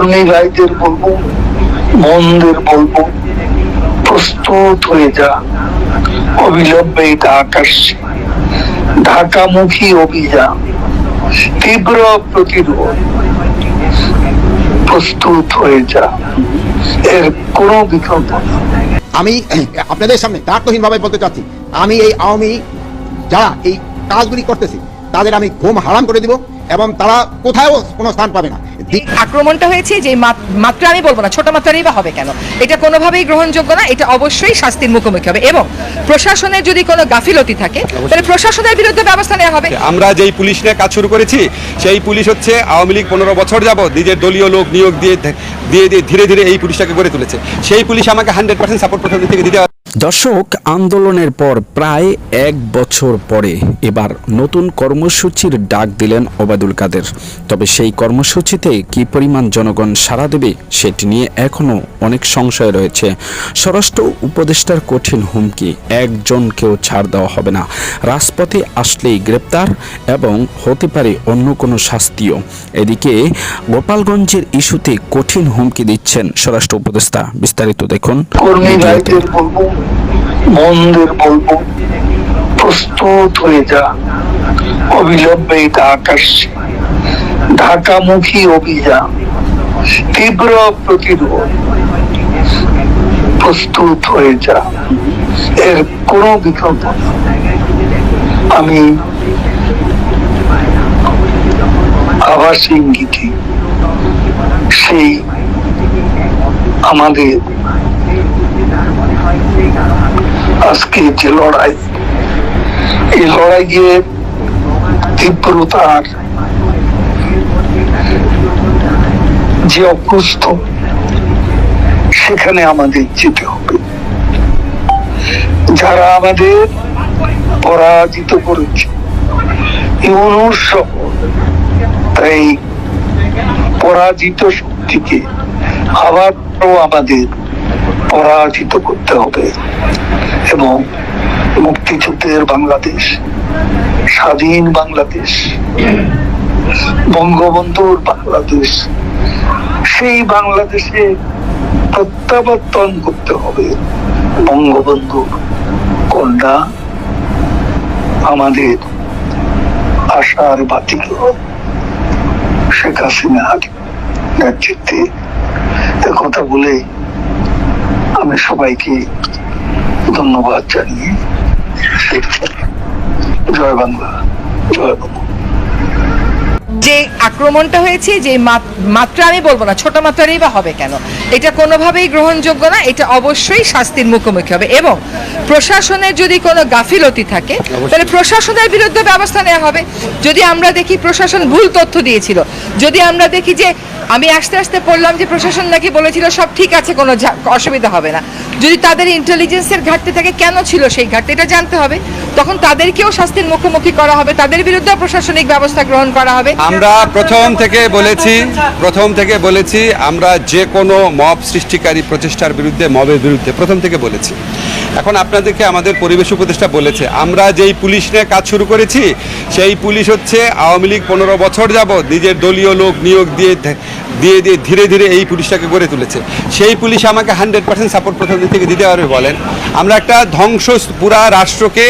কর্মী ভাইদের বলব মনদের বলব প্রস্তুত হয়ে যা। অবিলম্বে আসছে ঢাকামুখী অভিযান, তীব্র প্রতিরোধ, প্রস্তুত হয়ে যা। এর কোনো বিকল্প আমি আপনাদের সামনে দায়িত্বহীন ভাবে বলতে চাচ্ছি, আমি এই আওয়ামী যারা এই কাজগুলি করতেছে, তাদের আমি ঘুম হারাম করে দিব এবং তারা কোথাও কোনো স্থান পাবে না। আক্রমণটা হয়েছে যে মাত- মাত্রা আমি বলব না ছোট মাত্রারই বা হবে কেন? এটা কোনোভাবেই গ্রহণযোগ্য না এটা অবশ্যই শাস্তির মুখোমুখি হবে। এবং প্রশাসনের যদি কোনো গাফিলতি থাকে তাহলে প্রশাসনের বিরুদ্ধে ব্যবস্থা নেওয়া হবে। আমরা যেই পুলিশ নিয়ে কাজ শুরু করেছি সেই পুলিশ হচ্ছে আওয়ামী লীগ পনেরো বছর যাবৎ নিজের দলীয় লোক নিয়োগ দিয়ে দিয়ে দিয়ে ধীরে ধীরে এই পুলিশটাকে গড়ে তুলেছে। সেই পুলিশ আমাকে হান্ড্রেড পার্সেন্ট সাপোর্ট প্রথম দিন থেকে দিতে দর্শক আন্দোলনের পর প্রায় এক বছর পরে এবার নতুন কর্মসূচির ডাক দিলেন ওবায়দুল কাদের। তবে সেই কর্মসূচিতে কি পরিমাণ জনগণ সাড়া দেবে সেটি নিয়ে এখনও অনেক সংশয় রয়েছে। স্বরাষ্ট্র উপদেষ্টার কঠিন হুমকি একজনকেও ছাড় দেওয়া হবে না। রাজপথে আসলেই গ্রেপ্তার এবং হতে পারে অন্য কোনো শাস্তিও। এদিকে গোপালগঞ্জের ইস্যুতে কঠিন হুমকি দিচ্ছেন স্বরাষ্ট্র উপদেষ্টা। বিস্তারিত দেখুন মনদের বলব প্রস্তুত হয়ে যা। অবিলম্বে ঢাকা আসছে। ঢাকামুখী অভিযান। তীব্র প্রতিরোধ। প্রস্তুত হয়ে যা। এর কোনো বিকল্প আমি আভাস ইঙ্গিতে সেই আমাদের আজকে যে লড়াই, এই লড়াইয়ে তীব্রতার যে অভ্যস্ত সেখানে আমাদের যেতে হবে। যারা আমাদের পরাজিত করেছে পরাজিত শক্তিকে আবারও আমাদের পরাজিত করতে হবে। এবং মুক্তিযুদ্ধের বাংলাদেশ, স্বাধীন বাংলাদেশ, বঙ্গবন্ধুর বাংলাদেশ, সেই বাংলাদেশে প্রত্যাবর্তন করতে হবে। বঙ্গবন্ধুর কন্যা আমাদের আশার বাতিল, শেখ হাসিনার নেতৃত্বে। কথা বলে আমি সবাইকে ধন্যবাদ জানিয়ে জয় বাংলা জয় বাংলা। যে আক্রমণটা হয়েছে যে মাত- মাত্রা আমি বলব না ছোট মাত্রারই বা হবে কেন? এটা কোনোভাবেই গ্রহণযোগ্য না এটা অবশ্যই শাস্তির মুখোমুখি হবে। এবং প্রশাসনের যদি কোনো গাফিলতি থাকে তাহলে প্রশাসনের বিরুদ্ধে ব্যবস্থা নেওয়া হবে। যদি আমরা দেখি প্রশাসন ভুল তথ্য দিয়েছিল যদি আমরা দেখি যে আমি আস্তে আস্তে পড়লাম যে প্রশাসন নাকি বলেছিল সব ঠিক আছে কোনো অসুবিধা হবে না। যদি তাদের ইন্টেলিজেন্সের ঘাটতি থাকে, কেন ছিল সেই ঘাটতি? এটা জানতে হবে। তখন তাদেরকেও শাস্তির মুখোমুখি করা হবে। তাদের বিরুদ্ধেও প্রশাসনিক ব্যবস্থা গ্রহণ করা হবে। আমরা প্রথম থেকে বলেছি, প্রথম থেকে বলেছি, আমরা যে কোনো মব সৃষ্টিকারী প্রচেষ্টার বিরুদ্ধে, মবের বিরুদ্ধে প্রথম থেকে বলেছি। এখন আপনাদেরকে আমাদের পরিবেশ উপদেষ্টা বলেছে, আমরা যেই পুলিশ নিয়ে কাজ শুরু করেছি, সেই পুলিশ হচ্ছে আওয়ামী লীগ পনেরো বছর যাবৎ নিজের দলীয় লোক নিয়োগ দিয়ে দিয়ে দিয়ে ধীরে ধীরে এই পুলিশটাকে গড়ে তুলেছে। সেই পুলিশ আমাকে হান্ড্রেড পার্সেন্ট সাপোর্ট প্রথম দিক থেকে দিতে পারবে বলেন। আমরা একটা ধ্বংস পুরা রাষ্ট্রকে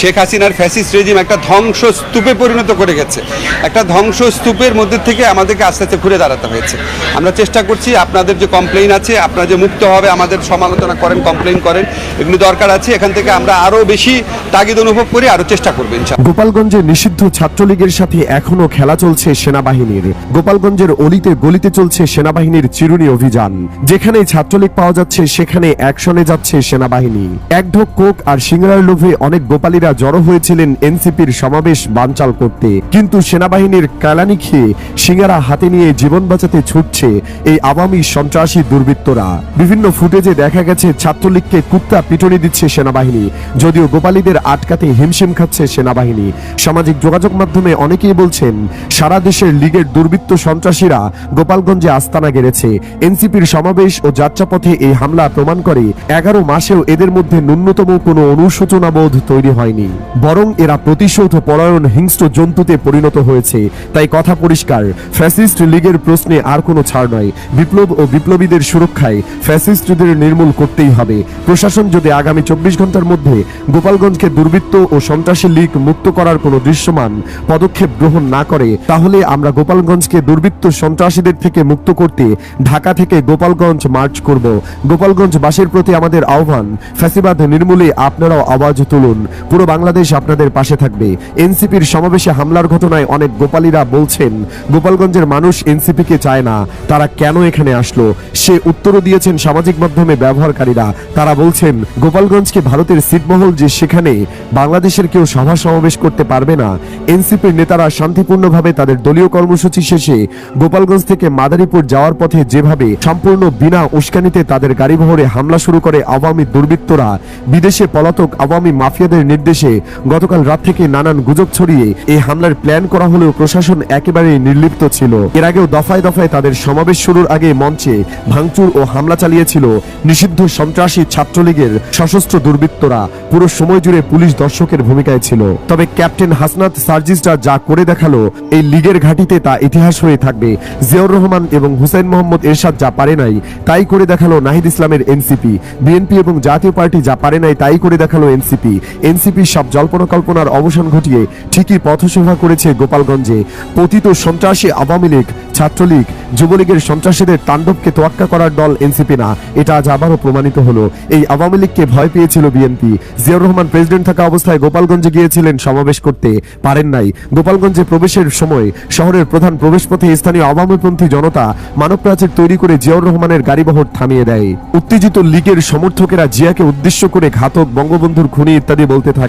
শেখ হাসিনার ফ্যাসিস্ট রেজিম একটা ধ্বংস স্তূপে পরিণত করে গেছে। একটা ধ্বংস স্তূপের মধ্যে থেকে আমাদেরকে আস্তে আস্তে ঘুরে দাঁড়াতে হয়েছে। আমরা চেষ্টা করছি আপনাদের যে কমপ্লেইন আছে, আপনারা যে মুক্ত হবে, আমাদের সমালোচনা করেন কমপ্লেইন করেন, এগুলো দরকার আছে। এখান থেকে আমরা আরও বেশি তাগিদ অনুভব করি আরও চেষ্টা করবেন গোপালগঞ্জে নিষিদ্ধ ছাত্রলীগের সাথে এখনও খেলা চলছে সেনাবাহিনীর। গোপালগঞ্জের অলিতে গলিতে চলছে সেনাবাহিনীর চিরুনি অভিযান। যেখানে ছাত্রলীগ পাওয়া যাচ্ছে, সেখানে অ্যাকশনে যাচ্ছে সেনাবাহিনী। এক ঢোক কোক আর সিংড়ার লোভে অনেক গোপালীরা জড়ো হয়েছিলেন এনসিপির সমাবেশ বানচাল করতে। কিন্তু সেনাবাহিনীর কালানি খেয়ে সিঙ্গারা হাতে নিয়ে জীবন বাঁচাতে ছুটছে এই আওয়ামী সন্ত্রাসী দুর্বৃত্তরা। বিভিন্ন ফুটেজে দেখা গেছে, ছাত্রলীগকে কুত্তা পিটুনি দিচ্ছে সেনাবাহিনী। যদিও গোপালীদের আটকাতে হিমশিম খাচ্ছে সেনাবাহিনী। সামাজিক যোগাযোগ মাধ্যমে অনেকেই বলছেন, সারা দেশের লীগের দুর্বৃত্ত সন্ত্রাসীরা গোপালগঞ্জে আস্তানা গেড়েছে। এনসিপির সমাবেশ ও যাত্রাপথে এই হামলা প্রমাণ করে, এগারো মাসেও এদের মধ্যে ন্যূনতম কোনো অনুশোচনাবোধ তৈরি হয়নি। হয়নি। বরং এরা প্রতিশোধ পরায়ণ হিংস্র জন্তুতে পরিণত হয়েছে। তাই কথা পরিষ্কার, ফ্যাসিস্ট লীগের প্রশ্নে আর কোনো ছাড় নয়। বিপ্লব ও বিপ্লবীদের সুরক্ষায় ফ্যাসিস্টদের নির্মূল করতেই হবে। প্রশাসন যদি আগামী চব্বিশ ঘণ্টার মধ্যে গোপালগঞ্জকে দুর্বৃত্ত ও সন্ত্রাসী লীগ মুক্ত করার কোনো দৃশ্যমান পদক্ষেপ গ্রহণ না করে, তাহলে আমরা গোপালগঞ্জকে দুর্বৃত্ত সন্ত্রাসীদের থেকে মুক্ত করতে ঢাকা থেকে গোপালগঞ্জ মার্চ করব। গোপালগঞ্জ বাসীর প্রতি আমাদের আহ্বান, ফ্যাসিবাদ নির্মূলে আপনারাও আওয়াজ তুলুন। পুরো বাংলাদেশ আপনাদের পাশে থাকবে। এনসিপির সমাবেশে হামলার ঘটনায় অনেক গোপালীরা বলছেন, গোপালগঞ্জের মানুষ এনসিপিকে চায় না, তারা কেন এখানে আসলো? সে উত্তরও দিয়েছেন সামাজিক মাধ্যমে ব্যবহারকারীরা। তারা বলছেন গোপালগঞ্জকে ভারতের ছিটমহল যে সেখানে বাংলাদেশের কেউ সভা সমাবেশ করতে পারবে না? এনসিপির নেতারা শান্তিপূর্ণভাবে তাদের দলীয় কর্মসূচি শেষে গোপালগঞ্জ থেকে মাদারীপুর যাওয়ার পথে যেভাবে সম্পূর্ণ বিনা উস্কানিতে তাদের গাড়িবহরে হামলা শুরু করে আওয়ামী দুর্বৃত্তরা, বিদেশে পলাতক আওয়ামী মাফিয়াদের নির্দেশে গতকাল রাত থেকে নানান গুজব ছড়িয়ে এই হামলার প্ল্যান করা হলেও প্রশাসন একেবারেই নির্লিপ্ত ছিল। এর আগেও দফায় দফায় তাদের সমাবেশ শুরুর আগে মঞ্চে ভাঙচুর ও হামলা চালিয়েছিল নিষিদ্ধ সন্ত্রাসী ছাত্রলীগের সশস্ত্র দুর্বৃত্তরা। পুরো সময় জুড়ে পুলিশ দর্শকের ভূমিকায় ছিল। তবে ক্যাপ্টেন হাসনাত সার্জিসরা যা করে দেখাল, এই লীগের ঘাঁটিতে তা ইতিহাস হয়ে থাকবে। জিয়াউর রহমান এবং হুসেন মোহাম্মদ এরশাদ যা পারে নাই, তাই করে দেখাল নাহিদ ইসলামের এনসিপি। বিএনপি এবং জাতীয় পার্টি যা পারে নাই, তাই করে দেখাল এনসিপি। এনসিপি সব জল্পনা কল্পনার অবসান ঘটিয়ে ঠিকই পথসভা করেছে গোপালগঞ্জে। পতিত সন্ত্রাসী আওয়ামী লীগ, ছাত্রলীগ, যুবলীগের সন্ত্রাসীদের তাণ্ডবকে তোয়াক্কা করার দল এনসিপি না। এটা আজ আবারও প্রমাণিত হলো। এই আওয়ামী লীগকে ভয় পেয়েছিল বিএনপি। জিয়াউর রহমান প্রেসিডেন্ট থাকা অবস্থায় গোপালগঞ্জে গিয়েছিলেন সমাবেশ করতে। পারেন নাই। গোপালগঞ্জে প্রবেশের সময় শহরের প্রধান প্রবেশপথে স্থানীয় আওয়ামীপন্থী জনতা মানব প্রাচীর তৈরি করে জিয়াউর রহমানের গাড়িবহর থামিয়ে দেয়। উত্তেজিত লীগের সমর্থকেরা জিয়াকে উদ্দেশ্য করে ঘাতক, বঙ্গবন্ধুর খুনি ইত্যাদি বলতে থাকে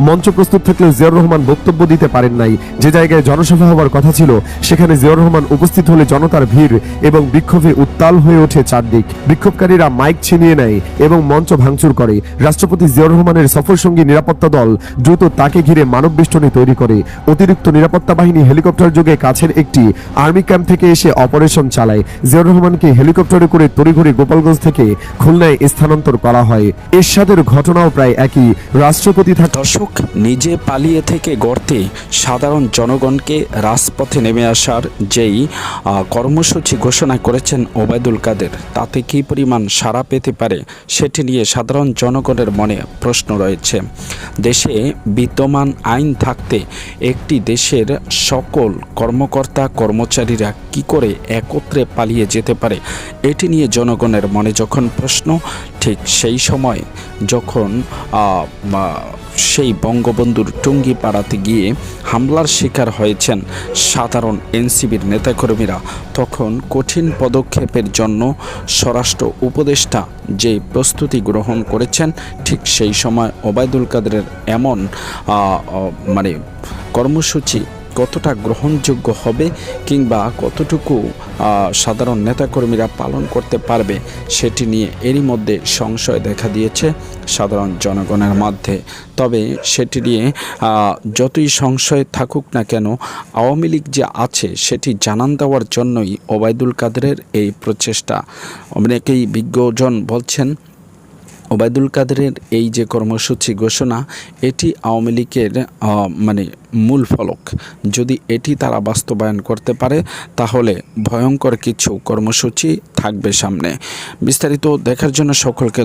মঞ্চ প্রস্তুত থাকলেও জিয়াউর রহমান বক্তব্য দিতে পারেন নাই। যে জায়গায় জনসভা হওয়ার কথা ছিল, সেখানে জিয়াউর রহমান উপস্থিত হলে জনতার ভিড় এবং বিক্ষোভে উত্তাল হয়ে ওঠে চারদিক। বিক্ষোভকারীরা মাইক ছিনিয়ে নেয় এবং মঞ্চ ভাঙচুর করে। রাষ্ট্রপতি জিয়াউর রহমানের সফরসঙ্গী নিরাপত্তা দল দ্রুত তাকে ঘিরে মানব বেষ্টনী তৈরি করে। অতিরিক্ত নিরাপত্তা বাহিনী হেলিকপ্টার যোগে কাছের একটি আর্মি ক্যাম্প থেকে এসে অপারেশন চালায়। জিয়াউর রহমানকে হেলিকপ্টারে করে তড়িঘড়ি গোপালগঞ্জ থেকে খুলনায় স্থানান্তর করা হয়। এরশাদের ঘটনাও প্রায় একই। রাষ্ট্রপতি থাকা দর্শক, নিজে পালিয়ে থেকে গড়তে সাধারণ জনগণকে রাজপথে নেমে আসার যেই কর্মসূচি ঘোষণা করেছেন ওবায়দুল কাদের, তাতে কী পরিমাণ সাড়া পেতে পারে সেটি নিয়ে সাধারণ জনগণের মনে প্রশ্ন রয়েছে। দেশে বিদ্যমান আইন থাকতে একটি দেশের সকল কর্মকর্তা কর্মচারীরা কি করে একত্রে পালিয়ে যেতে পারে এটি নিয়ে জনগণের মনে যখন প্রশ্ন, ঠিক সেই সময় যখন সেই বঙ্গবন্ধুর টুঙ্গি পাড়াতে গিয়ে হামলার শিকার হয়েছেন সাধারণ এনসিবির নেতাকর্মীরা, তখন কঠিন পদক্ষেপের জন্য স্বরাষ্ট্র উপদেষ্টা যে প্রস্তুতি গ্রহণ করেছেন, ঠিক সেই সময় ওবায়দুল কাদেরের এমন মানে কর্মসূচি কতটা গ্রহণযোগ্য হবে কিংবা কতটুকু সাধারণ নেতাকর্মীরা পালন করতে পারবে সেটি নিয়ে এরই মধ্যে সংশয় দেখা দিয়েছে সাধারণ জনগণের মধ্যে। তবে সেটি নিয়ে যতই সংশয় থাকুক না কেন, আওয়ামী লীগ যে আছে সেটি জানান দেওয়ার জন্যই ওবায়দুল কাদেরের এই প্রচেষ্টা। অনেকেই বিজ্ঞজন বলছেন ওবায়দুল কাদেরের এই যে কর্মসূচি ঘোষণা, এটি আওয়ামী লীগের মানে মূল ফলক। যদি এটি তারা বাস্তবায়ন করতে পারে, তাহলে ভয়ঙ্কর কিছু কর্মসূচি থাকবে সামনে। বিস্তারিত দেখার জন্য সকলকে